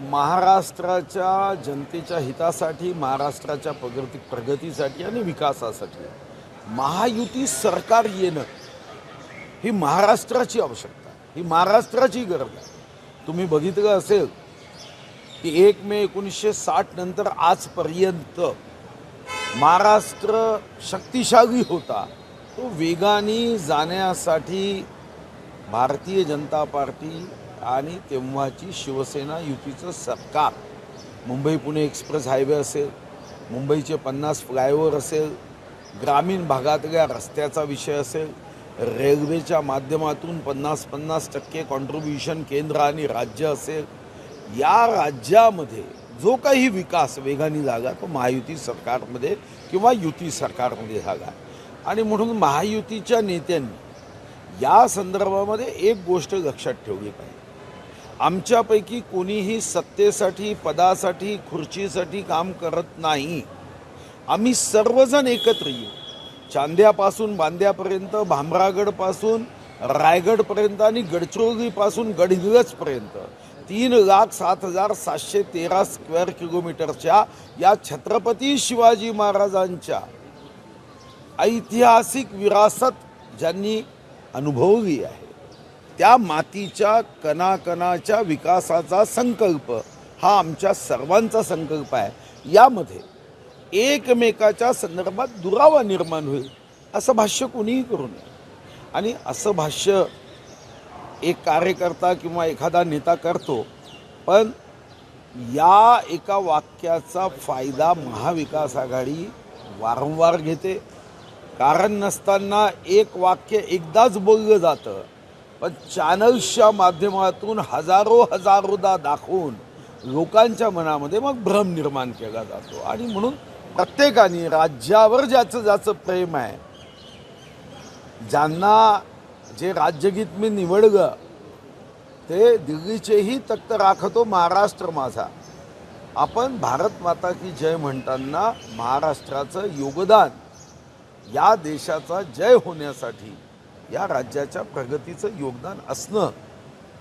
महाराष्ट्राच्या जनतेच्या हितासाठी महाराष्ट्राच्या प्रगती प्रगतीसाठी आणि विकासासाठी महायुती सरकार येणं ही महाराष्ट्राची आवश्यकता ही महाराष्ट्राची गरज आहे. तुम्ही बघितलं असेल की एक मे एकोणीसशे साठ नंतर आजपर्यंत महाराष्ट्र शक्तिशाली होता. तो वेगाने जाण्यासाठी भारतीय जनता पार्टी आणि तेव्हाची शिवसेना युतीचं सरकार. मुंबई पुणे एक्सप्रेस हायवे असेल मुंबईचे पन्नास फ्लायओव्हर असेल ग्रामीण भागातल्या रस्त्याचा विषय असेल रेल्वेच्या माध्यमातून पन्नास पन्नास टक्के कॉन्ट्रीब्युशन केंद्र आणि राज्य असेल या राज्यामध्ये जो काही विकास वेगाने झाला तो महायुती सरकारमध्ये किंवा युती सरकारमध्ये झाला. आणि म्हणून महायुतीच्या नेत्यांनी या संदर्भामध्ये एक गोष्ट लक्षात ठेवली पाहिजे. आमच्यापैकी कोणीही सत्तेसाठी पदासाठी खुर्चीसाठी काम करत नाही. आम्ही सर्वजण एकत्र येऊ. चांद्यापासून बांद्यापर्यंत भामरागडपासून रायगडपर्यंत आणि गडचिरोलीपासून गडहिंग्लजपर्यंत. तीन लाख सात हजार सातशे तेरा स्क्वेअर किलोमीटरच्या या छत्रपती शिवाजी महाराजांच्या ऐतिहासिक विरासत ज्यांनी अनुभवली आहे. त्या मातीच्या कणाकणाच्या विकासाचा संकल्प हा आमच्या सर्वांचा संकल्प आहे. यामध्ये एकमेकाच्या संदर्भात दुरावा निर्माण होईल असं भाष्य कोणीही करू नये. आणि असं भाष्य एक कार्यकर्ता किंवा एखादा नेता करतो पण या एका वाक्याचा फायदा महाविकास आघाडी वारंवार घेते. कारण नसताना एक वाक्य एकदाच बोललं जातं. पण चॅनल्सच्या माध्यमातून हजारो हजारोदा दाखवून लोकांच्या मनामध्ये मग भ्रम निर्माण केला जातो. आणि म्हणून प्रत्येकाने राज्यावर ज्याचं ज्याचं प्रेम आहे ज्यांना जे राज्यगीत मी निवडलं ते दिल्लीचेही तख्त राखतो महाराष्ट्र माझा. आपण भारत माता की जय म्हणताना महाराष्ट्राचं योगदान या देशाचा जय होण्यासाठी या राज्याच्या प्रगतीचं योगदान असणं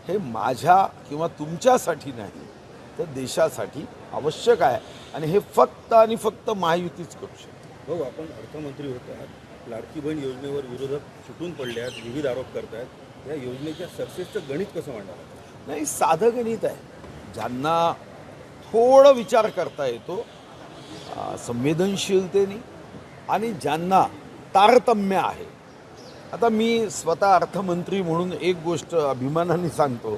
हे माझ्या किंवा तुमच्यासाठी नाही तर देशासाठी आवश्यक आहे. आणि हे फक्त आणि फक्त महायुतीच करू शकते. भाऊ आपण अर्थमंत्री होत आहात. लाडकी बहीण योजनेवर विरोधक सुटून पडले आहेत विविध आरोप करतायत. या योजनेच्या सक्सेसचं गणित कसं मांडणार नाही साधं गणित आहे. ज्यांना थोडं विचार करता येतो संवेदनशीलतेने आणि ज्यांना तारतम्य आहे आता मी स्वतः अर्थमंत्री म्हणून एक गोष्ट अभिमानाने सांगतो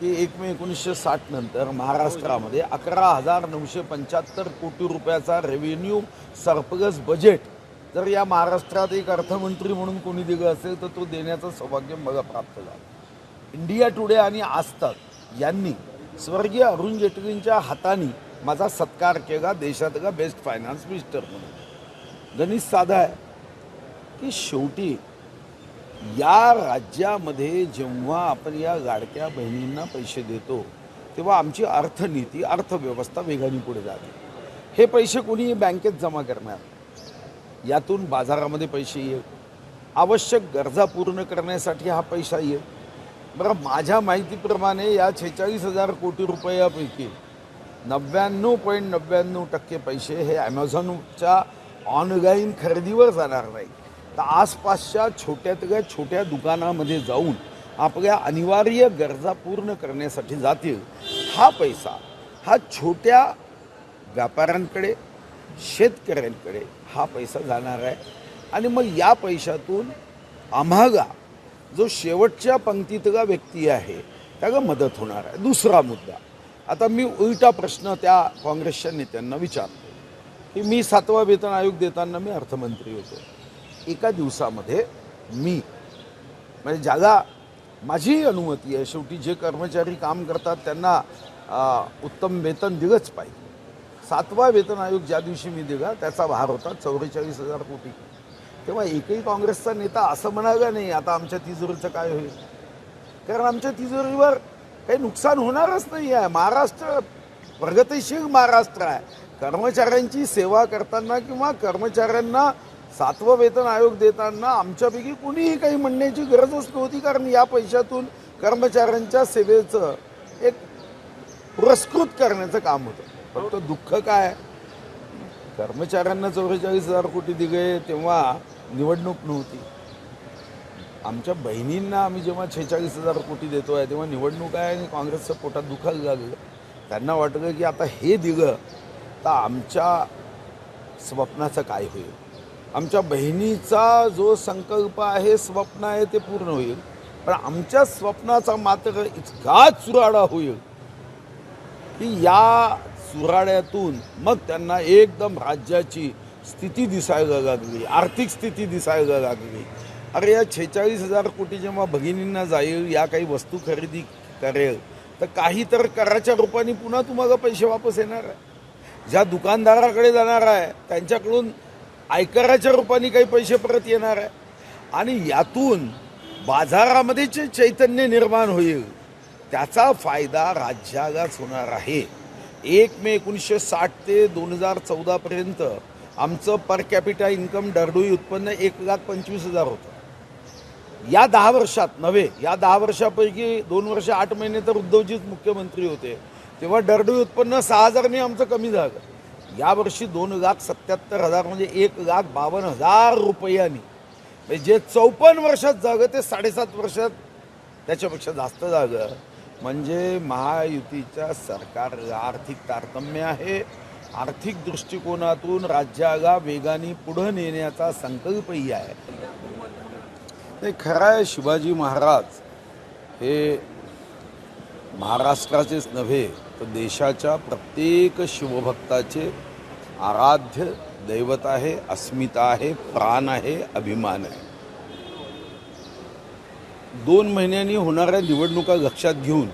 की एक मे एकोणीसशे साठ नंतर महाराष्ट्रामध्ये अकरा हजार नऊशे पंच्याहत्तर कोटी रुपयाचा रेव्हेन्यू सरप्लस बजेट जर या महाराष्ट्रात एक अर्थमंत्री म्हणून कोणी दिलं असेल तर तो देण्याचं सौभाग्य मला प्राप्त झालं. इंडिया टुडे आणि आजतक यांनी स्वर्गीय अरुण जेटलींच्या हाताने माझा सत्कार केला देशातला बेस्ट फायनान्स मिनिस्टर म्हणून. गणित साधा आहे की शेवटी या राज्यामध्ये जेव्हा आपण या लाडक्या बहिणींना पैसे देतो तेव्हा आमची अर्थनीती अर्थव्यवस्था वेगाने पुढे जाते. हे पैसे कोणीही बँकेत जमा करणार. यातून बाजारामध्ये पैसे येईल. आवश्यक गरजा पूर्ण करण्यासाठी हा पैसा येईल. बरं माझ्या माहितीप्रमाणे या छेचाळीस हजार कोटी रुपयापैकी नव्याण्णव पॉईंट नव्याण्णव टक्के पैसे हे ॲमेझॉनच्या ऑनलाईन खरेदीवर जाणार नाही तर आसपासच्या छोट्यातल्या छोट्या दुकानामध्ये जाऊन आपल्या अनिवार्य गरजा पूर्ण करण्यासाठी जातील. हा पैसा हा छोट्या व्यापाऱ्यांकडे शेतकऱ्यांकडे हा पैसा जाणार आहे. आणि मग या पैशातून आम्हाला जो शेवटच्या पंक्तीतला व्यक्ती आहे त्याला मदत होणार आहे. दुसरा मुद्दा. आता मी उलटा प्रश्न त्या काँग्रेसच्या नेत्यांना विचारतो की मी सातवा वेतन आयोग देताना मी अर्थमंत्री होतो. एका दिवसामध्ये मी म्हणजे ज्याला माझी अनुमती आहे शेवटी जे कर्मचारी काम करतात त्यांना उत्तम वेतन दिलंच पाहिजे. सातवा वेतन आयोग ज्या दिवशी मी दिला त्याचा भार होता चौवेचाळीस हजार कोटी. तेव्हा एकही काँग्रेसचा नेता असं म्हणाला नाही आता आमच्या तिजोरीचं काय होईल? कारण आमच्या तिजोरीवर काही नुकसान होणारच नाही आहे. महाराष्ट्र प्रगतिशील महाराष्ट्र आहे. कर्मचाऱ्यांची सेवा करताना किंवा कर्मचाऱ्यांना सातवं वेतन आयोग देताना आमच्यापैकी कुणीही काही म्हणण्याची गरजच नव्हती कारण या पैशातून कर्मचाऱ्यांच्या सेवेचं एक पुरस्कृत करण्याचं काम होतं. फक्त दुःख काय? कर्मचाऱ्यांना चौवेचाळीस हजार कोटी दिले तेव्हा निवडणूक नव्हती. आमच्या बहिणींना आम्ही जेव्हा छेचाळीस हजार कोटी देतो आहे तेव्हा निवडणूक आहे आणि काँग्रेसचं पोटात दुखायला लागलं. त्यांना वाटलं की आता हे दिलं तर आमच्या स्वप्नाचं काय होईल? आमच्या बहिणीचा जो संकल्प आहे स्वप्न आहे ते पूर्ण होईल. पण आमच्या स्वप्नाचा मात्र इतका चुराडा होईल की या चुराड्यातून मग त्यांना एकदम राज्याची स्थिती दिसायला लागली आर्थिक स्थिती दिसायला लागली. अरे या छेचाळीस हजार कोटी जेव्हा भगिनींना जाईल या काही वस्तू खरेदी करेल तर काही तर कराच्या रूपाने पुन्हा तुम्हाला पैसे वापस येणार आहे. ज्या दुकानदाराकडे जाणार आहे त्यांच्याकडून आयकराच्या रूपाने काही पैसे परत येणार आहे. आणि यातून बाजारामध्ये जे चैतन्य निर्माण होईल त्याचा फायदा राज्यालाच होणार आहे. एक मे एकोणीसशे साठ ते दोन हजार चौदापर्यंत आमचं पर कॅपिटा इन्कम दरडोई उत्पन्न एक लाख पंचवीस हजार होतं. या दहा वर्षात नव्हे या दहा वर्षापैकी दोन वर्ष आठ महिने तर उद्धवजीच मुख्यमंत्री होते. तेव्हा दरडोई उत्पन्न सहा हजारने आमचं कमी झालं. यावर्षी दोन लाख सत्याहत्तर हजार म्हणजे एक लाख बावन्न हजार रुपयांनी म्हणजे जे चौपन्न वर्षात जागं ते साडेसात वर्षात त्याच्यापेक्षा जास्त जागं. म्हणजे महायुतीच्या सरकारला आर्थिक तारतम्य आहे. आर्थिक दृष्टिकोनातून राज्याला वेगाने पुढं नेण्याचा संकल्पही आहे. ते खरं आहे शिवाजी महाराज हे महाराष्ट्राचेच नव्हे तर देशाच्या प्रत्येक शिवभक्ताचे आराध्य दैवत आहे अस्मिता आहे प्राण आहे अभिमान आहे. दोन महिन्यांनी होणाऱ्या निवडणुका लक्षात घेऊन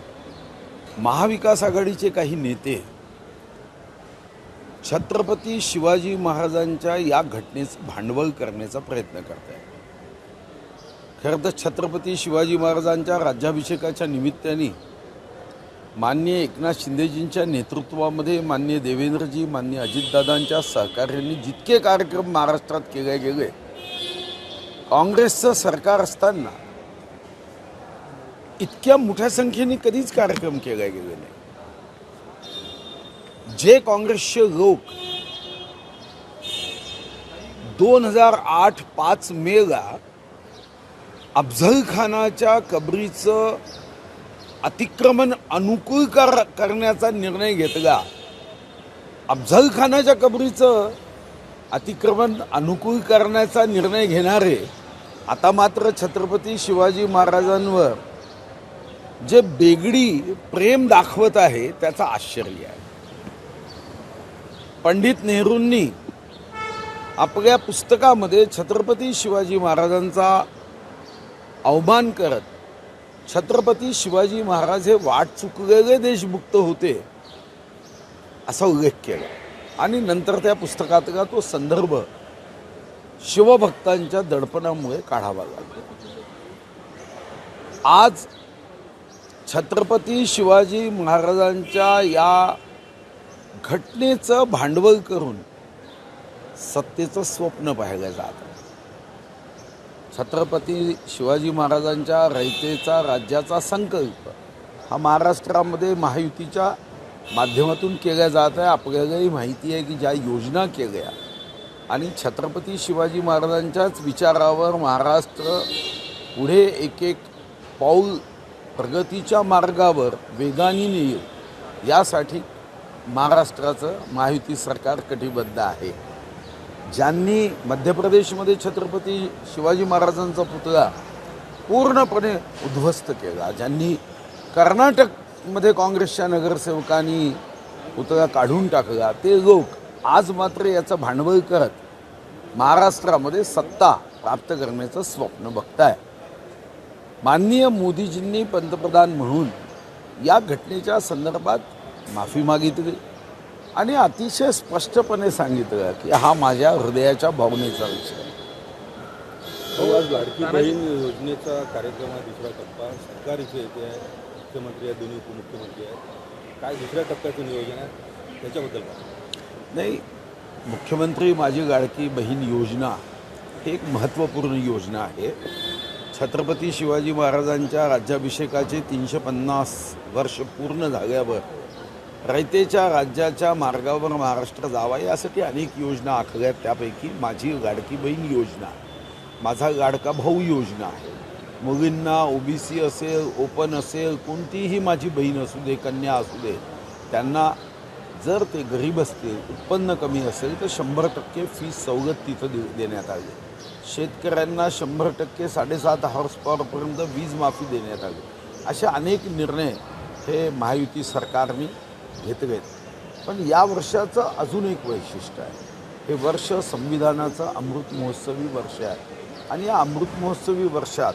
महाविकास आघाडीचे काही नेते छत्रपती शिवाजी महाराजांच्या या घटनेचं भांडवल करण्याचा प्रयत्न करत आहेत खरं तर छत्रपती शिवाजी महाराजांच्या राज्याभिषेकाच्या निमित्ताने माननीय एकनाथ शिंदेजींच्या नेतृत्वामध्ये माननीय देवेंद्रजी माननीय अजितदादांच्या सहकार्याने जितके कार्यक्रम महाराष्ट्रात केले गेले काँग्रेसचं सरकार असताना इतक्या मोठ्या संख्येने कधीच कार्यक्रम केले गेले नाही. जे काँग्रेसचे लोक दोन हजार आठ पाच मेला अफझल खानाच्या कबरीचं अतिक्रमण अनुकूल कर करण्याचा निर्णय घेतला. अफझल खानाच्या कबरीचं अतिक्रमण अनुकूल करण्याचा निर्णय घेणारे आता मात्र छत्रपती शिवाजी महाराजांवर जे बेगडी प्रेम दाखवत आहे त्याचं आश्चर्य आहे. पंडित नेहरूंनी आपल्या पुस्तकामध्ये छत्रपती शिवाजी महाराजांचा अवमान करत छत्रपती शिवाजी महाराज हे वाट चुकलेले देशभुक्त होते असा उल्लेख केला. आणि नंतर त्या पुस्तकातला तो संदर्भ शिवभक्तांच्या दडपणामुळे काढावा लागला. आज छत्रपती शिवाजी महाराजांच्या या घटनेचं भांडवल करून सत्तेचं स्वप्न पाहिलं जातं छत्रपती शिवाजी महाराजांच्या रयतेचा राज्याचा संकल्प हा महाराष्ट्रामध्ये महायुतीच्या माध्यमातून केल्या जात आहे. आपल्यालाही माहिती आहे की ज्या योजना केल्या आणि छत्रपती शिवाजी महाराजांच्याच विचारावर महाराष्ट्र पुढे एक एक पाऊल प्रगतीच्या मार्गावर वेगाने नेईल यासाठी महाराष्ट्राचं महायुती सरकार कटिबद्ध आहे. ज्यांनी मध्य प्रदेशमध्ये छत्रपती शिवाजी महाराजांचा पुतळा पूर्णपणे उद्ध्वस्त केला ज्यांनी कर्नाटकमध्ये काँग्रेसच्या नगरसेवकांनी पुतळा काढून टाकला ते लोक आज मात्र याचं भांडवल करत महाराष्ट्रामध्ये सत्ता प्राप्त करण्याचं स्वप्न बघताय. माननीय मोदीजींनी पंतप्रधान म्हणून या घटनेच्या संदर्भात माफी मागितली. आणि अतिशय स्पष्टपणे सांगितलं की हा माझ्या हृदयाच्या भावनेचा विषय आज लाडकी बहीण योजनेचा कार्यक्रम आहे दुसरा टप्पा. सरकार इथे येते आहे मुख्यमंत्री आहेत दोन्ही उपमुख्यमंत्री आहेत. काय दुसऱ्या टप्प्याचं नियोजन आहे? त्याच्याबद्दल काय? नाही मुख्यमंत्री माझी लाडकी बहीण योजना ही एक महत्त्वपूर्ण योजना आहे. छत्रपती शिवाजी महाराजांच्या राज्याभिषेकाचे तीनशे पन्नास वर्ष पूर्ण झाल्यावर रयतेच्या राज्याच्या मार्गावर महाराष्ट्र जावा यासाठी अनेक योजना आखल्यात त्यापैकी माझी गाडकी बहीण योजना माझा गाडका भाऊ योजना आहे. मुलींना ओबीसी असेल ओपन असेल कोणतीही माझी बहीण असू दे कन्या असू दे त्यांना जर ते गरीब असतील उत्पन्न कमी असेल तर शंभर टक्के फी सवलत तिथं दे देण्यात आली. शेतकऱ्यांना शंभर टक्के साडेसात हॉर्स पॉवरपर्यंत वीज माफी देण्यात आली. असे अनेक निर्णय हे महायुती सरकारने घेतवेत पण या वर्षाचं अजून एक वैशिष्ट्य आहे. हे वर्ष संविधानाचं अमृत महोत्सवी वर्ष आहे. आणि या अमृत महोत्सवी वर्षात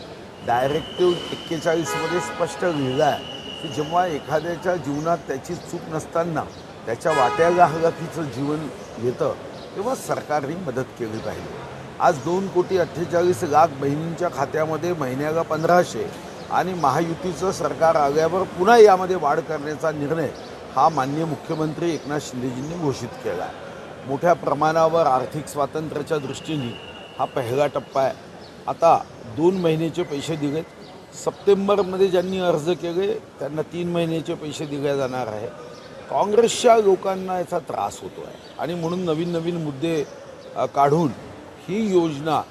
डायरेक्टिव्ह एक्केचाळीसमध्ये स्पष्ट लिहिलं आहे की जेव्हा एखाद्याच्या जीवनात त्याची चूक नसताना त्याच्या वाट्याला हलाखीचं जीवन येतं तेव्हा सरकारने मदत केली पाहिजे. आज दोन कोटी अठ्ठेचाळीस लाख बहिणींच्या खात्यामध्ये महिन्याला पंधराशे आणि महायुतीचं सरकार आल्यावर पुन्हा यामध्ये वाढ करण्याचा निर्णय हा मान्य मुख्यमंत्री एकनाथ शिंदेजींनी घोषित केला आहे मोठ्या प्रमाणावर आर्थिक स्वातंत्र्याच्या दृष्टीने हा पहिला टप्पा आहे. आता दोन महिन्याचे पैसे दिलेत. सप्टेंबरमध्ये ज्यांनी अर्ज केले त्यांना तीन महिन्याचे पैसे दिले जाणार आहे. काँग्रेसच्या लोकांना याचा त्रास होतो आहे आणि म्हणून नवीन नवीन मुद्दे काढून ही योजना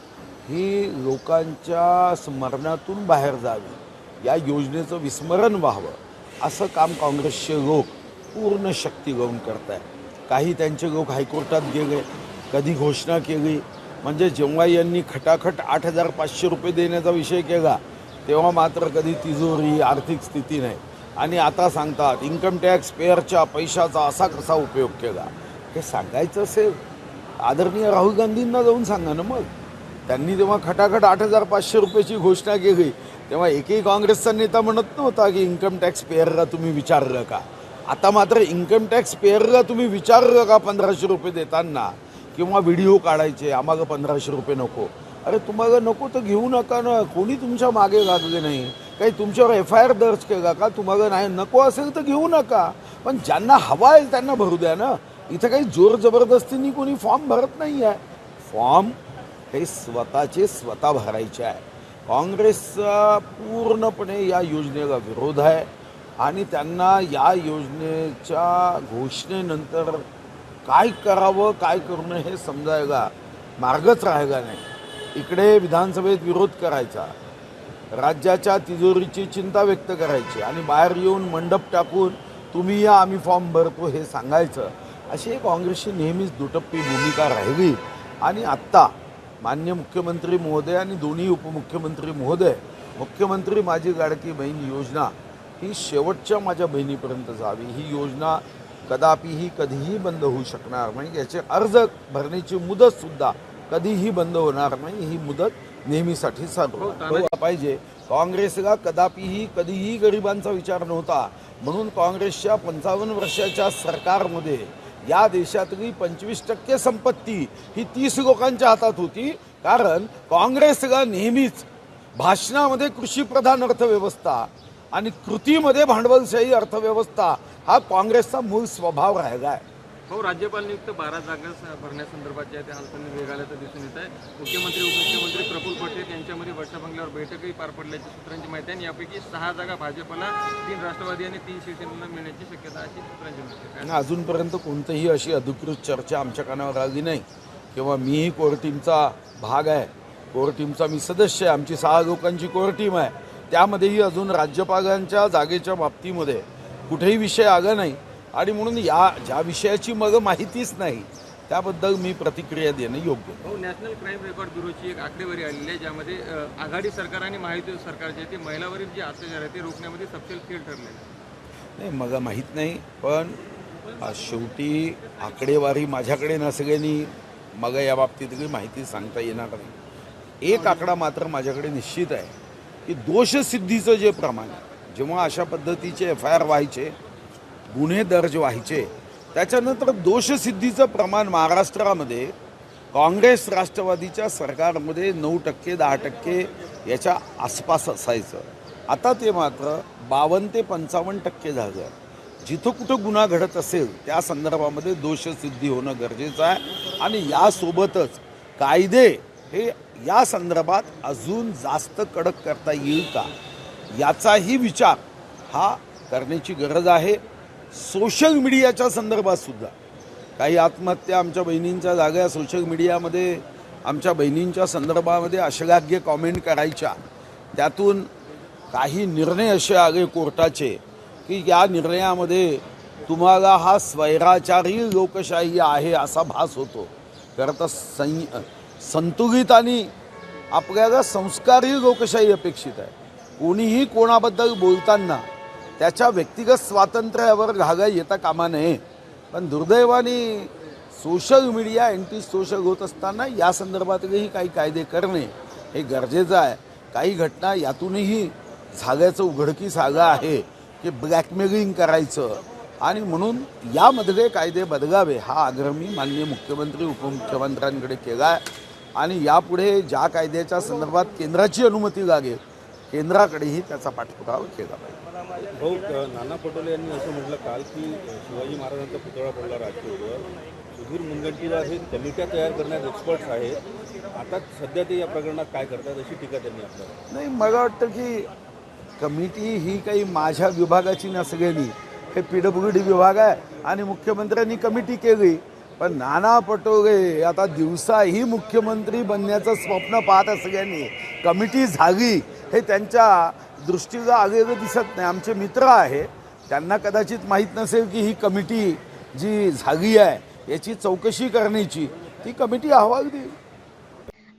ही लोकांच्या स्मरणातून बाहेर जावी. या योजनेचं विस्मरण व्हावं. असं काम काँग्रेसचे लोक पूर्ण शक्ती गौण करत आहे काही त्यांचे लोक हायकोर्टात गेले कधी घोषणा केली. म्हणजे जेव्हा यांनी खटाखट आठ हजार पाचशे रुपये देण्याचा विषय केला तेव्हा मात्र कधी तिजोरी आर्थिक स्थिती नाही. आणि आता सांगतात इन्कम टॅक्स पेअरच्या पैशाचा असा कसा उपयोग केला? हे सांगायचं असेल. आदरणीय राहुल गांधींना जाऊन सांगा ना मग. त्यांनी जेव्हा खटाखट आठ हजार पाचशे रुपयाची घोषणा केली तेव्हा एकही काँग्रेसचा नेता म्हणत नव्हता की इन्कम टॅक्स पेअरला तुम्ही विचारलं का? आता मात्र इन्कम टॅक्स पेअरला तुम्ही विचारलं का पंधराशे रुपये देताना? किंवा व्हिडिओ काढायचे आम्हाला पंधराशे रुपये नको. अरे तुम्हाला नको तर घेऊ नका ना. कोणी तुमच्या मागे लागले नाही. काही तुमच्यावर एफ आय आर दर्ज केला का? तुम्हाला नाही. नको असेल तर घेऊ नका. पण ज्यांना हवा आहे त्यांना भरू द्या ना. इथं काही जोर जबरदस्तीने कोणी फॉर्म भरत नाही आहे फॉर्म हे स्वतःचे स्वतः भरायचे आहे. काँग्रेसचा पूर्णपणे या योजनेला विरोध आहे. आणि त्यांना या योजनेच्या घोषणेनंतर काय करावं काय करू नये हे समजायला मार्गच राहिला नाही. इकडे विधानसभेत विरोध करायचा. राज्याच्या तिजोरीची चिंता व्यक्त करायची आणि बाहेर येऊन मंडप टाकून तुम्ही या आम्ही फॉर्म भरतो हे सांगायचं. अशी काँग्रेसची नेहमीच दुटप्पी भूमिका राहिली. आणि आत्ता मान्य मुख्यमंत्री महोदय आणि दोन्ही उपमुख्यमंत्री महोदय मुख्यमंत्री माझी गाडकी बहीण योजना ही शेवटच्या माझ्या बहिणीपर्यंत जावी. ही योजना कदापिही कधीही बंद होऊ शकणार नाही. याचे अर्ज भरण्याची मुदतसुद्धा कधीही बंद होणार नाही. ही मुदत नेहमीसाठी चालू राहणार. पाहिजे. काँग्रेसला कदापिही कधीही गरिबांचा विचार नव्हता. म्हणून काँग्रेसच्या पंचावन्न वर्षाच्या सरकारमध्ये या देशातली पंचवीस टक्के संपत्ती ही तीस लोकांच्या हातात होती. कारण काँग्रेसला नेहमीच भाषणामध्ये कृषीप्रधान अर्थव्यवस्था आणि कृतीमध्ये भांडवलशाही अर्थव्यवस्था हा काँग्रेसचा मूळ स्वभाव राहिला आहे हो राज्यपाल नियुक्त बारा जागा भरण्यासंदर्भात जे आहे ते हालचाली वेग आल्याचं दिसून येत आहे. मुख्यमंत्री उपमुख्यमंत्री प्रफुल्ल पटेल यांच्यामध्ये वर्षा बंगल्यावर बैठकही पार पडल्याची सूत्रांची माहिती आहे आणि यापैकी सहा जागा भाजपला तीन राष्ट्रवादी आणि तीन शिवसेनेला मिळण्याची शक्यता अशी सूत्रांची माहिती आहे. अजूनपर्यंत कोणतीही अशी अधिकृत चर्चा आमच्या कानावर आली नाही. किंवा मीही कोर टीमचा भाग आहे. कोर टीमचा मी सदस्य आहे. आमची सहा लोकांची कोर टीम आहे. त्यामध्येही अजून राज्यपालांच्या जागेच्या बाबतीमध्ये कुठेही विषय आला नाही. आणि म्हणून या ज्या विषयाची मग माहितीच नाही त्याबद्दल मी प्रतिक्रिया देणं योग्य. हो नॅशनल क्राईम रेकॉर्ड ब्युरोची एक आकडेवारी आलेली आहे ज्यामध्ये आघाडी सरकार आणि महायुती सरकार जे ते महिलावरील जे अत्याचार आहे ते रोखण्यामध्ये सपशेल फेल ठरले नाही मग माहीत नाही पण शेवटी आकडेवारी माझ्याकडे नसल्याने मग या बाबतीत काही माहिती सांगता येणार नाही. एक आकडा मात्र माझ्याकडे निश्चित आहे. की दोषसिद्धीचं जे प्रमाण आहे जेव्हा अशा पद्धतीचे एफ आय आर व्हायचे गुन्हे दर्ज व्हायचे त्याच्यानंतर दोषसिद्धीचं प्रमाण महाराष्ट्रामध्ये काँग्रेस राष्ट्रवादीच्या सरकारमध्ये नऊ टक्के दहा टक्के याच्या आसपास असायचं. आता ते मात्र बावन्न ते पंचावन्न टक्के झालं. जिथं कुठं गुन्हा घडत असेल त्या संदर्भामध्ये दोषसिद्धी होणं गरजेचं आहे आणि यासोबतच कायदे हे या संदर्भात अजून जास्त कडक करता येईल का? याचाही विचार हा करण्याची गरज आहे. सोशल मीडियाच्या संदर्भात सुद्धा. काही आत्महत्या आमच्या बहिणींच्या जाग्या सोशल मीडियामध्ये आमच्या बहिणींच्या संदर्भामध्ये अश्लाघ्य कॉमेंट करायच्या. त्यातून काही निर्णय असे आले कोर्टाचे की या निर्णयामध्ये तुम्हाला हा स्वैराचारी लोकशाही आहे असा भास होतो. खरं तर संय संतुलित आणि आपल्याला संस्कारी लोकशाही अपेक्षित आहे. कोणीही कोणाबद्दल बोलताना त्याच्या व्यक्तिगत स्वातंत्र्यावर घागा येता कामा नये. पण दुर्दैवाने सोशल मीडिया अँटी सोशल होत असताना या संदर्भातलेही काही कायदे करणे हे गरजेचं आहे. काही घटना यातूनही झाल्याचं उघडकीस आलं आहे की ब्लॅकमेलिंग करायचं. आणि म्हणून यामधले कायदे बदलावे हा आग्रह मी माननीय मुख्यमंत्री उपमुख्यमंत्र्यांकडे केला आहे. आणि यापुढे ज्या कायद्याच्या संदर्भात केंद्राची अनुमती लागेल केंद्राकडेही त्याचा पाठपुरावा केला पाहिजे. भाऊ नाना पटोले यांनी असं म्हटलं काल की शिवाजी महाराजांचा पुतळा पडला राजकोटवर सुधीर मुनगंटीवार हे कमिट्या तयार करण्यात एक्सपर्ट्स आहेत. आता सध्या ते या प्रकरणात काय करतात अशी टीका त्यांनी आपल्याला नाही मला वाटतं की कमिटी ही काही माझ्या विभागाची नसलेली हे पी डब्ल्यू डी विभाग आहे आणि मुख्यमंत्र्यांनी कमिटी केली. पण नाना पटोगे आता दिवसाही मुख्यमंत्री बनण्याचं स्वप्न पाहत सगळ्यांनी कमिटी झागी हे त्यांच्या दृष्टीला आगेगं दिसत नाही. आमचे मित्र आहे त्यांना कदाचित माहीत नसेल की ही कमिटी जी झागी आहे याची चौकशी करण्याची ती कमिटी अहवाल देईल.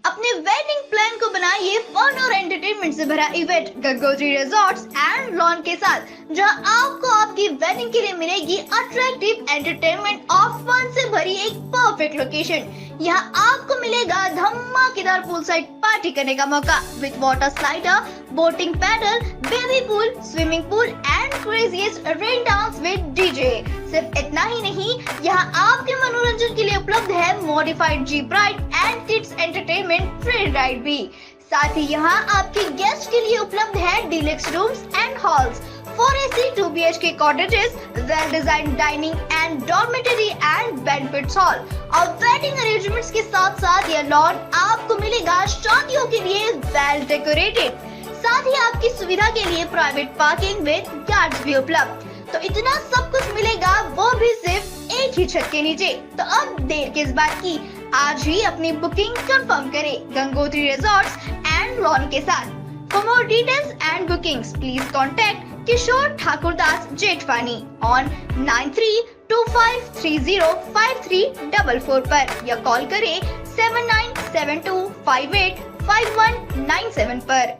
अपने वेडिंग प्लान को बनाइए फन और एंटरटेनमेंट से भरा event Gangotri resorts and lawn के साथ जहां आपको आपकी वेडिंग के लिए मिलेगी अट्रैक्टिव एंटरटेनमेंट और फन से एक परफेक्ट लोकेशन यहाँ आपको मिलेगा धमाकेदार पूल साइड पार्टी करने का मौका. With water slider boating paddle baby pool swimming pool and craziest rain dance with DJ सिर्फ़ इतना ही नहीं, यहाँ आपके मनोरंजन के लिए उपलब्ध है modified jeep ride and kids entertainment free ride भी. साथ ही यहाँ आपके गेस्ट के लिए उपलब्ध है deluxe rooms and halls four AC two B H K cottages well design dining and dormitory and banquet hall और वेडिंग अरेंजमेंट्स के साथ साथ यह लॉन आपको मिलेगा शादियों के लिए वेल डेकोरेटेड साथ ही आपकी सुविधा के लिए प्राइवेट पार्किंग विद गार्ड्स भी उपलब्ध. तो इतना सब कुछ मिलेगा, वो भी सिर्फ़ एक ही छत के नीचे. तो अब देर किस बात की? आज ही अपनी बुकिंग कंफर्म करें गंगोत्री रिजॉर्ट्स एंड लॉन के साथ. For more details and bookings please contact Kishore Thakur Das Jethwani on nine three two five three zero five three double four पर। या कॉल करें seven nine seven two five eight five one nine seven पर।